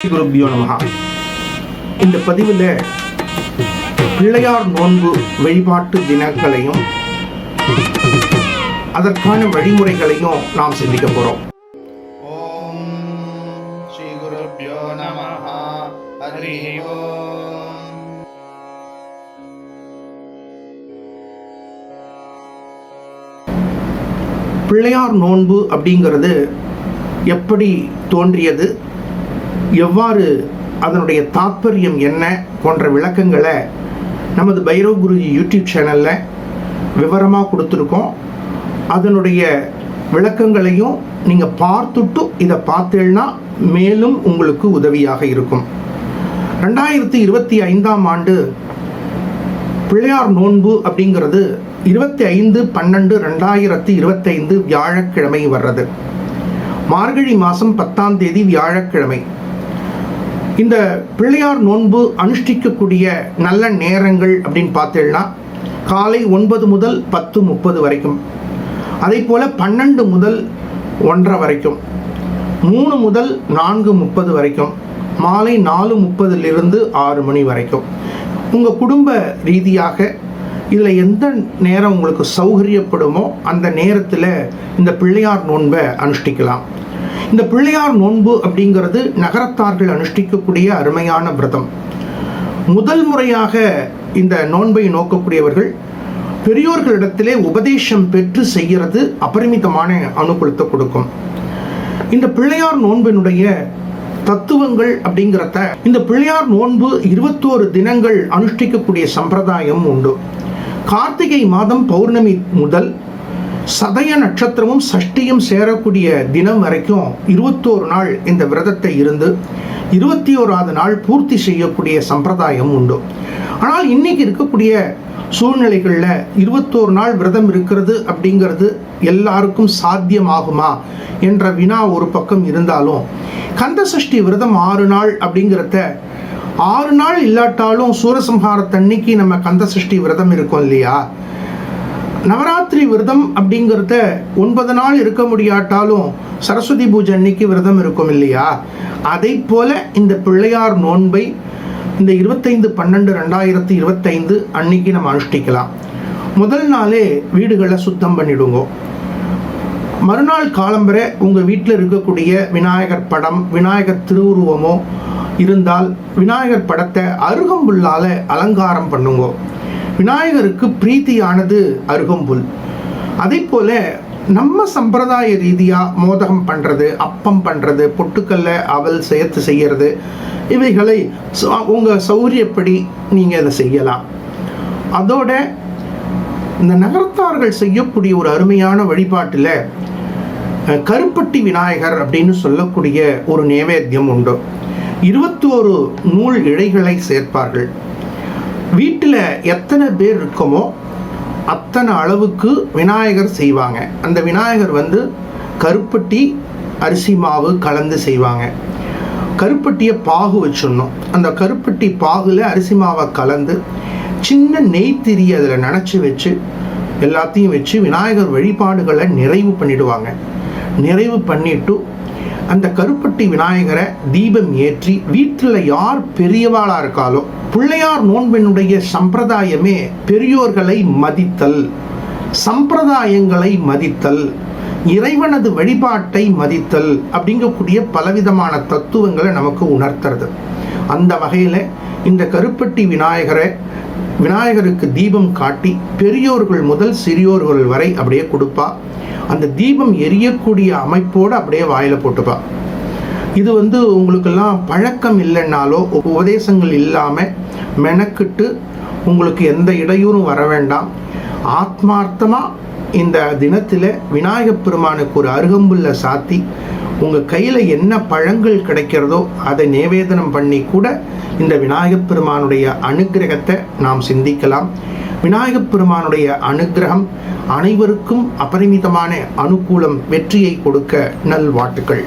குருபியோ நமகா இந்த பதிவில் பிள்ளையார் நோன்பு வழிபாட்டு தினங்களையும் அதற்கான வழிமுறைகளையும் நாம் சிந்திக்க போகிறோம் ஓம் ஸ்ரீ குருபியோ நமஹா பிள்ளையார் நோன்பு அப்படிங்கிறது எப்படி தோன்றியது? எவ்வாறு அதனுடைய தாத்பரியம் என்ன போன்ற விளக்கங்களை நமது பைரவ் குருஜி யூடியூப் சேனலில் விவரமாக கொடுத்துருக்கோம். அதனுடைய விளக்கங்களையும் நீங்கள் பார்த்துட்டு இதை பார்த்தேன்னா மேலும் உங்களுக்கு உதவியாக இருக்கும். ரெண்டாயிரத்தி இருபத்தி ஐந்தாம் ஆண்டு பிள்ளையார் நோன்பு அப்படிங்கிறது இருபத்தி ஐந்து பன்னெண்டு ரெண்டாயிரத்தி இருபத்தைந்து வியாழக்கிழமை வர்றது. மார்கழி மாதம் பத்தாம் தேதி வியாழக்கிழமை. இந்த பிள்ளையார் நோன்பு அனுஷ்டிக்கக்கூடிய நல்ல நேரங்கள் அப்படின்னு பார்த்தேன்னா காலை ஒன்பது முதல் பத்து முப்பது வரைக்கும். அதே போல் பன்னெண்டு முதல் ஒன்றரை வரைக்கும். மூணு முதல் நான்கு முப்பது வரைக்கும். மாலை நாலு முப்பதிலிருந்து ஆறு மணி வரைக்கும். உங்கள் குடும்ப ரீதியாக இதில் எந்த நேரம் உங்களுக்கு சௌகரியப்படுமோ அந்த நேரத்தில் இந்த பிள்ளையார் நோன்பை அனுஷ்டிக்கலாம். இந்த பிள்ளையார் நோன்பு அப்படிங்கிறது நகரத்தார்கள் அனுஷ்டிக்கக்கூடிய அருமையான விரதம். முதல் முறையாக இந்த நோன்பை நோக்கக்கூடியவர்கள் பெரியோர்களிடத்திலே உபதேசம் பெற்று செய்கிறது அபரிமிதமான அனுகூலத்தை கொடுக்கும். இந்த பிள்ளையார் நோன்பினுடைய தத்துவங்கள் அப்படிங்கிறத இந்த பிள்ளையார் நோன்பு இருபத்தோரு தினங்கள் அனுஷ்டிக்கக்கூடிய சம்பிரதாயம் உண்டு. கார்த்திகை மாதம் பௌர்ணமி முதல் சதய நட்சத்திரமும் சஷ்டியும் சேரக்கூடிய தினம் வரைக்கும் இருபத்தோரு நாள் இந்த விரதத்தை இருந்து இருபத்தி ஓராவது நாள் பூர்த்தி செய்யக்கூடிய சம்பிரதாயம் உண்டு. ஆனால் இன்னைக்கு இருக்கக்கூடிய சூழ்நிலைகளில் இருபத்தோரு நாள் விரதம் இருக்கிறது அப்படிங்கிறது எல்லாருக்கும் சாத்தியமாகுமா என்ற வினா ஒரு பக்கம் இருந்தாலும் கந்த சஷ்டி விரதம் ஆறு நாள் அப்படிங்கிறத ஆறு நாள் இல்லாட்டாலும் சூரசம்ஹாரத்தன்னைக்கு நம்ம கந்த சஷ்டி விரதம் இருக்கும் இல்லையா? நவராத்திரி விரதம் அப்படிங்கிறத ஒன்பது நாள் இருக்க முடியாட்டாலும் சரஸ்வதி பூஜை அன்னைக்கு விரதம் இருக்கும் இல்லையா? அதை போல இந்த பிள்ளையார் நோன்பை இந்த இருபத்தைந்து பன்னெண்டு ரெண்டாயிரத்தி இருபத்தைந்து அன்னைக்கு நம்ம அனுஷ்டிக்கலாம். முதல் நாளே வீடுகளை சுத்தம் பண்ணிடுங்க. மறுநாள் காலம்பரை உங்கள் வீட்டில் இருக்கக்கூடிய விநாயகர் படம் விநாயகர் திருவுருவமோ இருந்தால் விநாயகர் படத்தை அருகம்புல்லால் அலங்காரம் பண்ணுங்க. விநாயகருக்கு பிரீத்தியானது அருகம்புல். அதே போல நம்ம சம்பிரதாய ரீதியாக மோதகம் பண்ணுறது அப்பம் பண்ணுறது பொட்டுக்கல்ல அவல் சேர்த்து செய்கிறது இவைகளை உங்கள் சௌரியப்படி நீங்கள் இதை செய்யலாம். அதோட இந்த நகரத்தார்கள் செய்யக்கூடிய ஒரு அருமையான வழிபாட்டில் கருப்பட்டி விநாயகர் அப்படின்னு சொல்லக்கூடிய ஒரு நேவேத்தியம் உண்டு. இருபத்தி ஒரு நூல் இழைகளை சேர்ப்பார்கள். வீட்டில் எத்தனை பேர் இருக்கமோ அத்தனை அளவுக்கு விநாயகர் செய்வாங்க. அந்த விநாயகர் வந்து கருப்பட்டி அரிசி மாவு கலந்து செய்வாங்க. கருப்பட்டியை பாகு வச்சிடணும். அந்த கருப்பட்டி பாகுல அரிசி மாவை கலந்து சின்ன நெய் திரிய அதில் நினச்சி வச்சு எல்லாத்தையும் வச்சு விநாயகர் வழிபாடுகளை நிறைவு பண்ணிடுவாங்க. நிறைவு பண்ணிட்டு அந்த கருப்பட்டி விநாயகரை தீபம் ஏற்றி வீட்டில் யார் பெரியவாளாக இருக்காலோ பிள்ளையார் நோன்பினுடைய சம்பிரதாயமே பெரியோர்களை மதித்தல் சம்பிரதாயங்களை மதித்தல் இறைவனது வழிபாட்டை மதித்தல் அப்படிங்கக்கூடிய பலவிதமான தத்துவங்களை நமக்கு உணர்த்துறது. அந்த வகையில் இந்த கருப்பட்டி விநாயகரை விநாயகருக்கு தீபம் காட்டி பெரியோர்கள் முதல் சிறியோர்கள் வரை அப்படியே கொடுப்பா. அந்த தீபம் எரியக்கூடிய அமைப்போடு அப்படியே வாயில் போட்டுப்பா. இது வந்து உங்களுக்கெல்லாம் பழக்கம் இல்லைன்னாலோ உபதேசங்கள் இல்லாமல் மெனக்கிட்டு உங்களுக்கு எந்த இடையூறும் வர வேண்டாம். ஆத்மார்த்தமாக இந்த தினத்தில் விநாயகப் பெருமானுக்கு ஒரு அருகம்புல்ல சாத்தி உங்கள் கையில் என்ன பழங்கள் கிடைக்கிறதோ அதை நிவேதனம் பண்ணி கூட இந்த விநாயகப் பெருமானுடைய அனுக்கிரகத்தை நாம் சிந்திக்கலாம். விநாயகப் பெருமானுடைய அனுக்கிரகம் அனைவருக்கும் அபரிமிதமான அனுகூலம் வெற்றியை கொடுக்க நல்வாழ்த்துக்கள்.